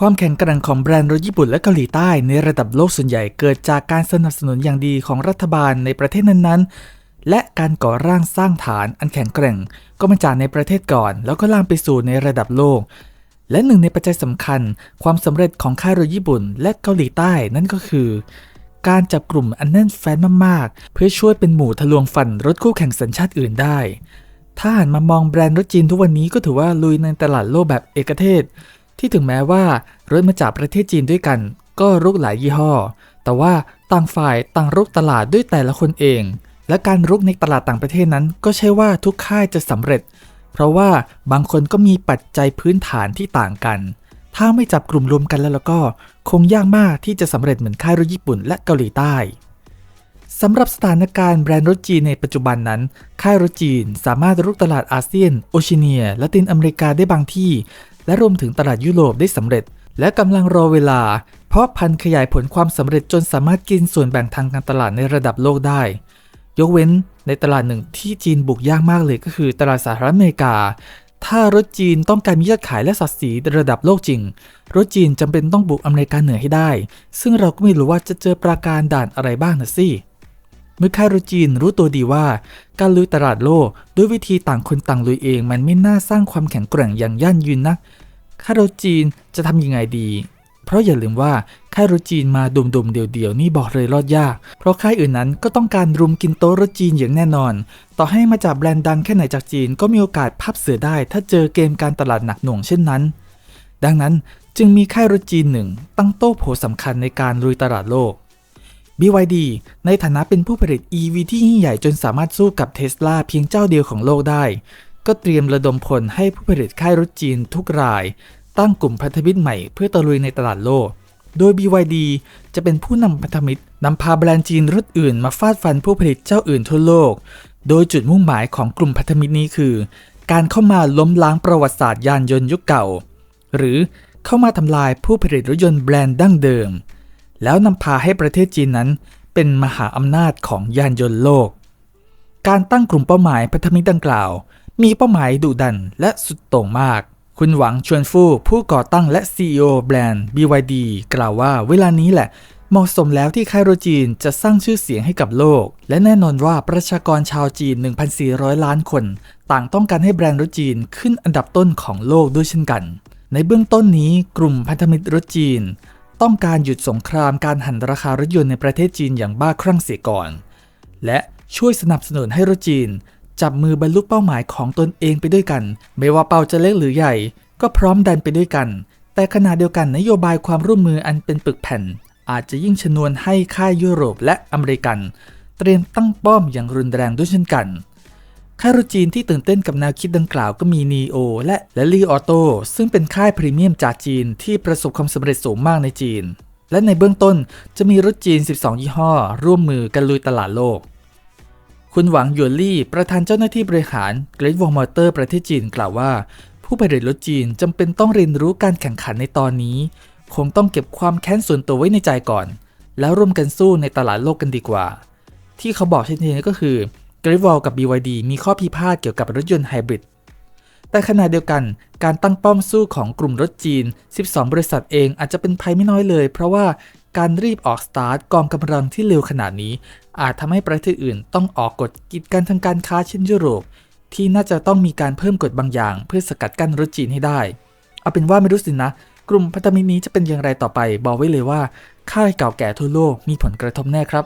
ความแข็งแกร่งของแบรนด์รถญี่ปุ่นและเกาหลีใต้ในระดับโลกส่วนใหญ่เกิดจากการสนับสนุนอย่างดีของรัฐบาลในประเทศนั้นๆ และการก่อร่างสร้างฐานอันแข็งแกร่ง ก็มาจากในประเทศก่อน แล้วก็ลามไปสู่ในระดับโลก และหนึ่งในปัจจัยสำคัญ ความสำเร็จของค่ายรถญี่ปุ่น และเกาหลีใต้นั่นก็คือ การจับกลุ่มอันแน่นแฟนมากๆ เพื่อช่วยเป็นหมู่ทะลวงฟันรถคู่แข่งสัญชาติอื่นได้ถ้าหันมามองแบรนด์รถจีนทุกวันนี้ก็ถือว่าลุยในตลาดโลกแบบเอกเทศ ที่ถึงแม้ว่ารถมาจากประเทศจีนด้วยกัน ก็รุกหลายยี่ห้อ แต่ว่าต่างฝ่ายต่างรุกตลาดด้วยแต่ละคนเอง และการรุกในตลาดต่างประเทศนั้น ก็ใช่ว่าทุกค่ายจะสำเร็จ เพราะว่าบางคนก็มีปัจจัยพื้นฐานที่ต่างกัน ถ้าไม่จับกลุ่มรวมกันแล้วแล้วก็ คงยากมากที่จะสำเร็จเหมือนค่ายรถญี่ปุ่นและเกาหลีใต้ สำหรับสถานการณ์แบรนด์รถจีนในปัจจุบันนั้น ค่ายรถจีนสามารถรุกตลาดอาเซียน โอเชียเนีย และตินอเมริกาได้บางที่ และรวมถึงตลาดยุโรปได้สำเร็จ และกำลังรอเวลา เพราะพันขยายผลความสำเร็จจนสามารถกินส่วนแบ่งทางการตลาดในระดับโลกได้ ยกเว้นในตลาดหนึ่งที่จีนบุกยากมากเลยก็คือตลาดสหรัฐอเมริกา ถ้ารถจีนต้องการมียอดขายและสัดสีระดับโลกจริง รถจีนจำเป็นต้องบุกอเมริกาเหนือให้ได้ ซึ่งเราก็ไม่รู้ว่าจะเจอปราการด่านอะไรบ้างนะสิ เมื่อคารถจีนรู้ตัวดีว่า การลุยตลาดโลกด้วยวิธีต่างคนต่างลุยเองมันไม่น่าสร้างความแข็งแกร่งอย่างยั่งยืนนักคารถจีนจะทำยังไงดี เพราะอย่าลืมว่าค่ายรถจีนมาดุมๆเดียวๆนี่บอกเลยรอดยาก เพราะค่ายอื่นนั้นก็ต้องการรุมกินโต๊ะรถจีนอย่างแน่นอน ต่อให้มาจากแบรนด์ดังแค่ไหนจากจีนก็มีโอกาสพับเสือได้ ถ้าเจอเกมการตลาดหนักหน่วงเช่นนั้น ดังนั้นจึงมีค่ายรถจีนหนึ่งตั้งโต๊ะโผสำคัญในการลุยตลาดโลก BYD ในฐานะเป็นผู้ผลิต EV ที่ยิ่งใหญ่จนสามารถสู้กับเท s l a เพียงเจ้าเดียวของโลกได้ ก็เตรียมระดมพลให้ผู้ผลิตค่ายรถจีนทุกราย ตั้งกลุ่มพันธมิตรใหม่เพื่อตะลุยในตลาดโลก โดย BYD จะเป็นผู้นำพันธมิตรนำพาแบรนด์จีนรุ่นอื่นมาฟาดฟันผู้ผลิตเจ้าอื่นทั่วโลก โดยจุดมุ่งหมายของกลุ่มพันธมิตรนี้คือ การเข้ามาล้มล้างประวัติศาสตร์ยานยนต์ยุคเก่า หรือเข้ามาทำลายผู้ผลิตรถยนต์แบรนด์ดั้งเดิม แล้วนำพาให้ประเทศจีนนั้น เป็นมหาอำนาจของยานยนต์โลก การตั้งกลุ่มเป้าหมายพันธมิตรดังกล่าว มีเป้าหมายดุดันและสุดโต่งมาก คุณหวังชวนฟู่ผู้ก่อตั้งและ CEO แบรนด์ BYD กล่าวว่าเวลานี้แหละเหมาะสมแล้วที่ค่ายรถจีนจะสร้างชื่อเสียงให้กับโลก และแน่นอนว่าประชากรชาวจีน 1,400 ล้านคน ต่างต้องการให้แบรนด์รถจีนขึ้นอันดับต้นของโลกด้วยเช่นกัน ในเบื้องต้นนี้กลุ่มพันธมิตรรถจีน ต้องการหยุดสงครามการหันราคารถยนต์ในประเทศจีนอย่างบ้าคลั่งเสียก่อน และช่วยสนับสนุนให้รถจีน จับมือบรรลุเป้าหมายของตนเองไปด้วยกัน ไม่ว่าเป้าจะเล็กหรือใหญ่ ก็พร้อมดันไปด้วยกัน แต่ขณะเดียวกันนโยบายความร่วมมืออันเป็นปึกแผ่น อาจจะยิ่งชนวนให้ค่ายยุโรปและอเมริกัน เตรียมตั้งป้อมอย่างรุนแรงด้วยเช่นกัน ค่ายรถจีนที่ตื่นเต้นกับแนวคิดดังกล่าวก็มี NEO และและลีออโต้ซึ่งเป็นค่ายพรีเมียมจากจีนที่ประสบความสำเร็จสูงมากในจีน และในเบื้องต้นจะมีรถจีน 12 ยี่ห้อ ร่วมมือกันลุยตลาดโลก คุณหวังหยวนลี่ ประธานเจ้าหน้าที่บริหาร Great Wall Motor ประเทศจีนกล่าวว่า ผู้ผลิตรถจีนจำเป็นต้องเรียนรู้การแข่งขันในตอนนี้ คงต้องเก็บความแค้นส่วนตัวไว้ในใจก่อน แล้วร่วมกันสู้ในตลาดโลกกันดีกว่า ที่เขาบอกเช่นนี้ก็คือ g r e v a l กับ BYD มีข้อพิพาทเกี่ยวกับรถยนต์ไฮบริด แต่ขณะเดียวกันการตั้งป้อมสู้ของกลุ่มรถจีน 12 บริษัทเองอาจจะเป็นภัยไม่น้อยเลย เพราะว่าการรีบออกสตาร์ทกองกำลังที่เร็วขนาดนี้ อาจทำให้ประเทศอื่นต้องออกกฎกีดกันทางการค้าเช่นยุโรป ที่น่าจะต้องมีการเพิ่มกฎบางอย่าง เพื่อสกัดกั้นรถจีนให้ได้ เอาเป็นว่าไม่รู้สินะ กลุ่มพันธมิตรนี้จะเป็นอย่างไรต่อไป บอกไว้เลยว่าค่ายเก่าแก่ทั่วโลกมีผลกระทบแน่ครับ